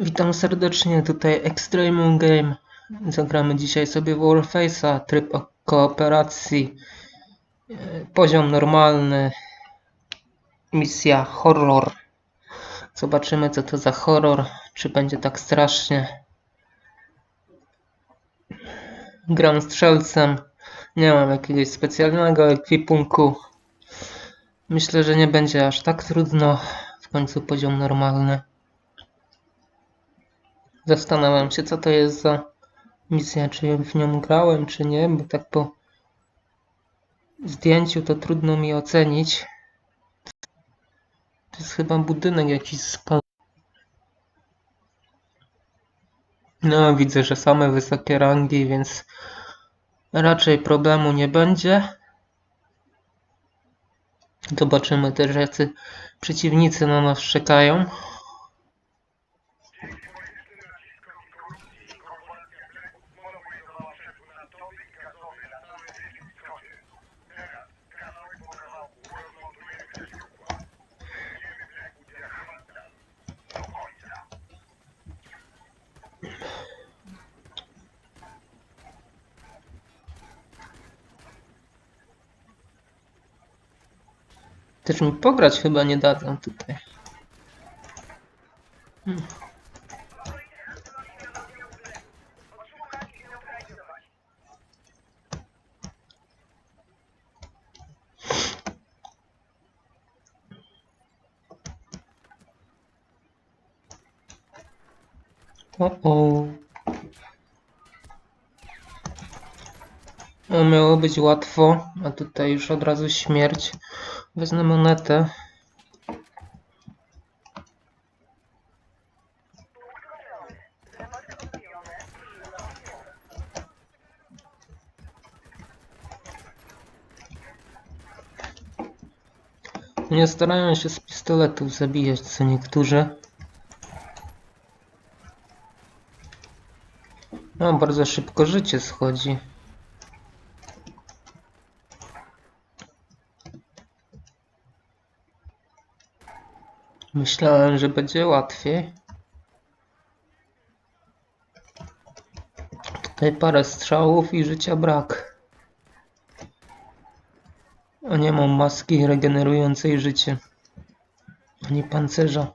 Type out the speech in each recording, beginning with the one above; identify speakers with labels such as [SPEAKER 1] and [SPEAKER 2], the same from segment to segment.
[SPEAKER 1] Witam serdecznie, tutaj Extreme Game. Zagramy dzisiaj sobie Warface'a, tryb kooperacji, e, poziom normalny, misja horror. Zobaczymy co to za horror, czy będzie tak strasznie. Gram strzelcem, nie mam jakiegoś specjalnego ekwipunku. Myślę, że nie będzie aż tak trudno, w końcu poziom normalny. Zastanawiam się, co to jest za misja, czy w nią grałem, czy nie, bo tak po zdjęciu to trudno mi ocenić. To jest chyba budynek jakiś spal. No, widzę, że same wysokie rangi, więc raczej problemu nie będzie. Zobaczymy też, jacy przeciwnicy na nas czekają. Też mi pograć chyba nie dadzą tutaj. Hmm. O, o. No, miało być łatwo, a tutaj już od razu śmierć. Wezmę monetę. Nie starają się z pistoletów zabijać co niektórzy. No, bardzo szybko życie schodzi. Myślałem, że będzie łatwiej. Tutaj parę strzałów i życia brak. A nie mam maski regenerującej życie. Ani pancerza.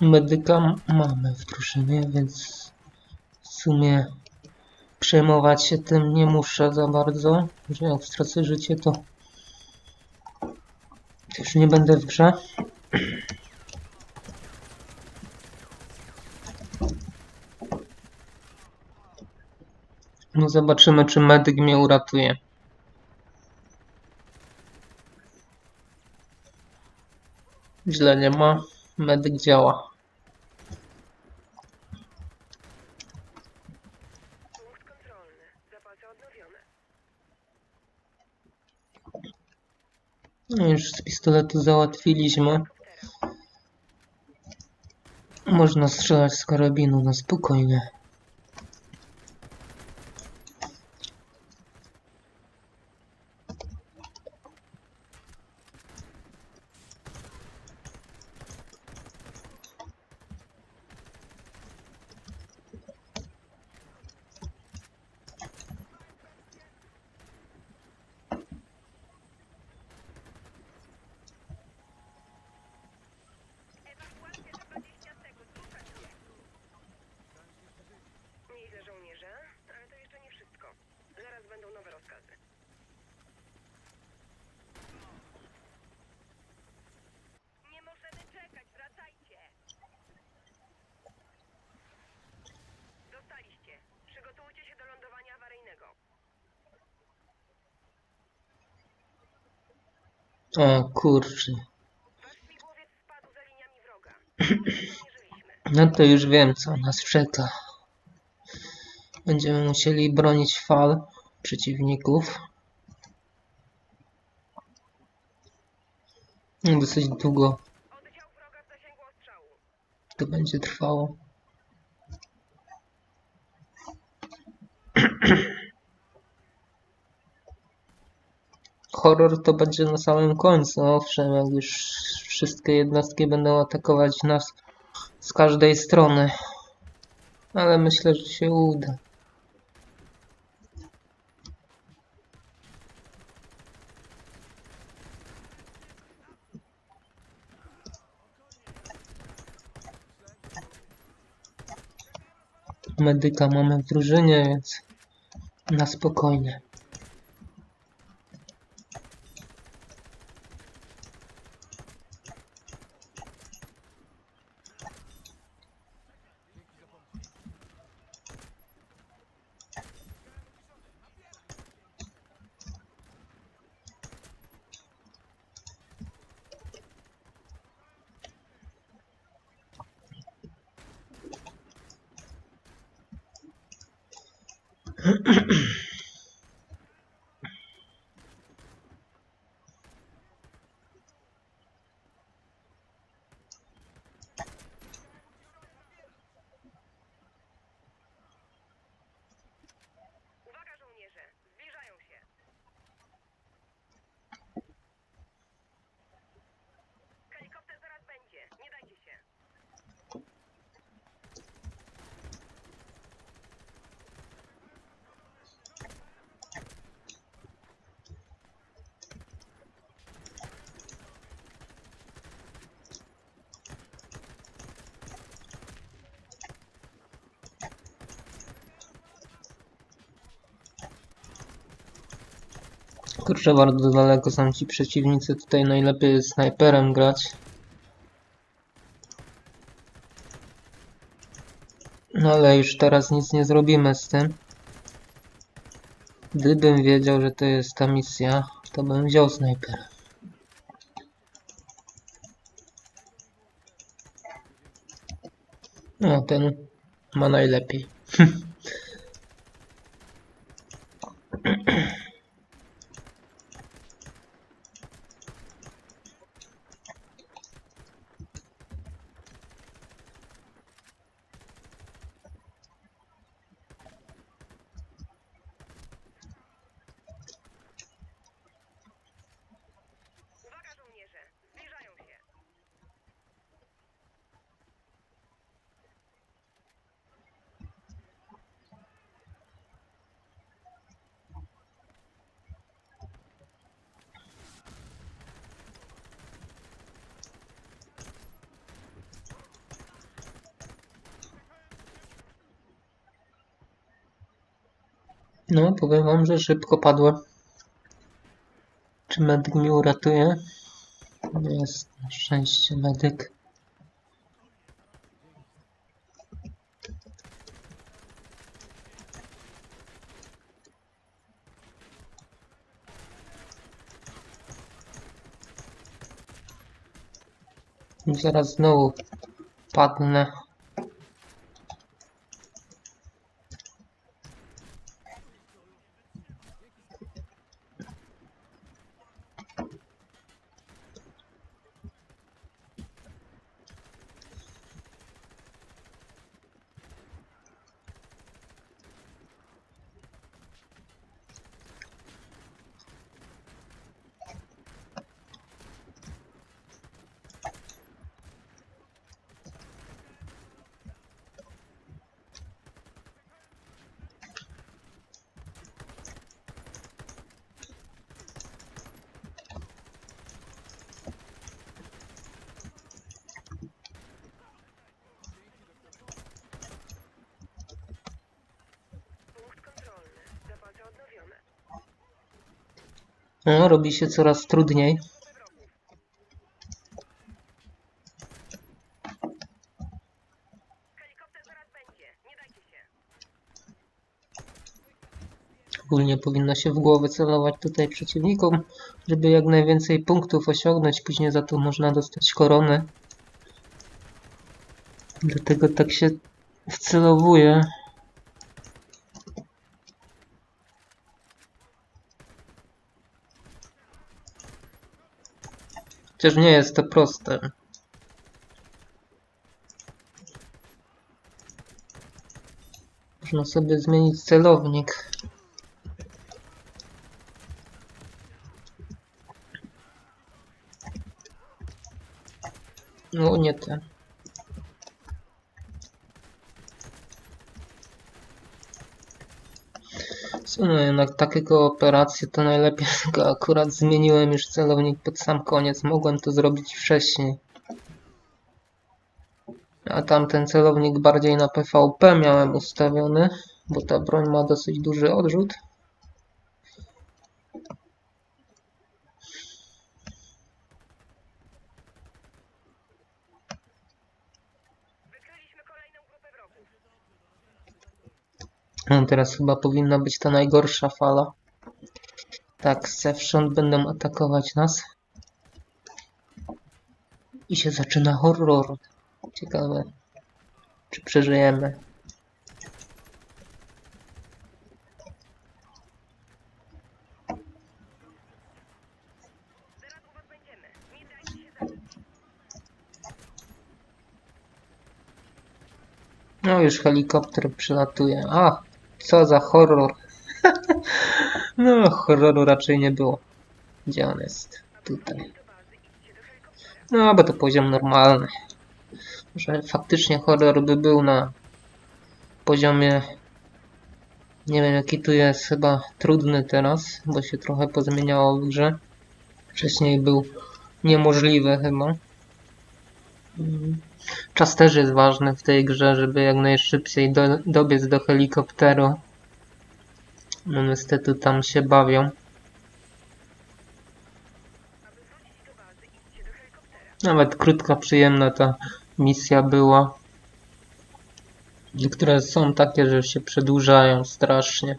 [SPEAKER 1] Medyka mamy w drużynie, więc w sumie przejmować się tym nie muszę za bardzo, że jak stracę życie to już nie będę w grze. No zobaczymy czy medyk mnie uratuje. Źle nie ma, medyk działa.
[SPEAKER 2] Punkt kontrolny. Zapasy odnowione.
[SPEAKER 1] No już z pistoletu załatwiliśmy. Można strzelać z karabinu na spokojnie. O kurczę. No to już wiem co nas czeka. Będziemy musieli bronić fal przeciwników. No, Dosyć długo to będzie trwało. Horror to będzie na samym końcu, owszem, jak już wszystkie jednostki będą atakować nas z każdej strony. Ale myślę, że się uda. Medyka mamy w drużynie, więc na spokojnie.
[SPEAKER 2] Mm-hmm.
[SPEAKER 1] Kurczę, bardzo daleko są ci przeciwnicy. Tutaj najlepiej snajperem grać. No ale już teraz nic nie zrobimy z tym. Gdybym wiedział, że to jest ta misja, to bym wziął snajpera. No, ten ma najlepiej. No, powiem wam, że szybko padłem. Czy medyk mnie uratuje? Jest na szczęście medyk. Zaraz znowu padnę. No, robi się coraz trudniej. Ogólnie powinno się w głowę celować tutaj przeciwnikom, żeby jak najwięcej punktów osiągnąć. Później za to można dostać koronę. Dlatego tak się wcelowuje. Przecież nie jest to proste. Można sobie zmienić celownik. No nie ten. No jednak takiego operację to najlepiej tylko akurat zmieniłem już celownik pod sam koniec. Mogłem to zrobić wcześniej. A tamten celownik bardziej na PvP miałem ustawiony, bo ta broń ma dosyć duży odrzut. No, teraz chyba powinna być ta najgorsza fala. Tak, zewsząd będą atakować nas. I się zaczyna horror. Ciekawe, czy przeżyjemy. No już helikopter przylatuje. A, co za horror. no, horroru raczej nie było. Gdzie on jest? Tutaj. No, bo to poziom normalny. Że faktycznie horror by był na poziomie. Nie wiem jaki tu jest, chyba trudny teraz, bo się trochę pozmieniało w grze. Wcześniej był niemożliwy chyba. Mm. Czas też jest ważny w tej grze, żeby jak najszybciej do, dobiec do helikopteru. No niestety tam się bawią. Nawet krótka, przyjemna ta misja była. Niektóre są takie, że się przedłużają strasznie.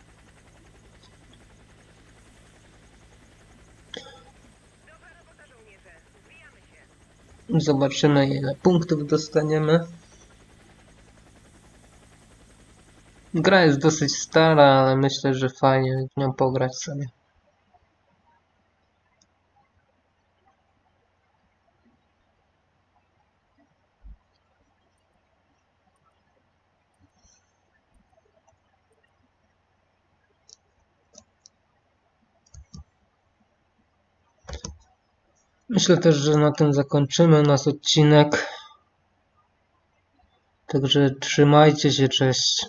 [SPEAKER 1] Zobaczymy ile punktów dostaniemy. Gra jest dosyć stara, ale myślę, że fajnie w nią pograć sobie. Myślę też, że na tym zakończymy nasz odcinek. Także trzymajcie się, cześć.